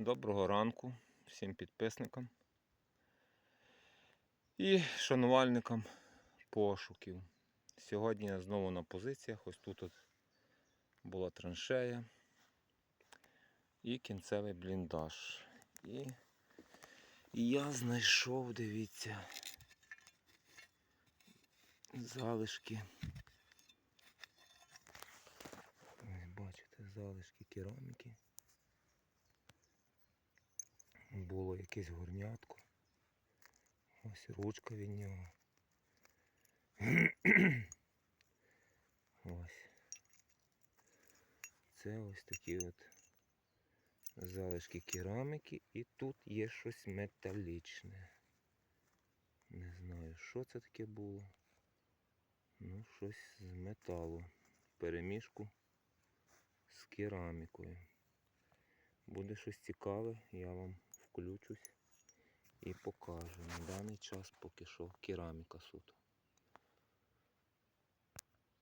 Доброго ранку всім підписникам і шанувальникам пошуків. Сьогодні я знову на позиціях. Ось тут от була траншея і кінцевий бліндаж. І, і я знайшов, дивіться, залишки. Бачите, залишки кераміки. Було якесь горнятко. Ось ручка від нього. Ось. Це ось такі от залишки кераміки і тут є щось металічне. Не знаю, що це таке було. Ну, щось з металу. Перемішку з керамікою. Буде щось цікаве, я вам включусь і покажу. На даний час поки що кераміка суто.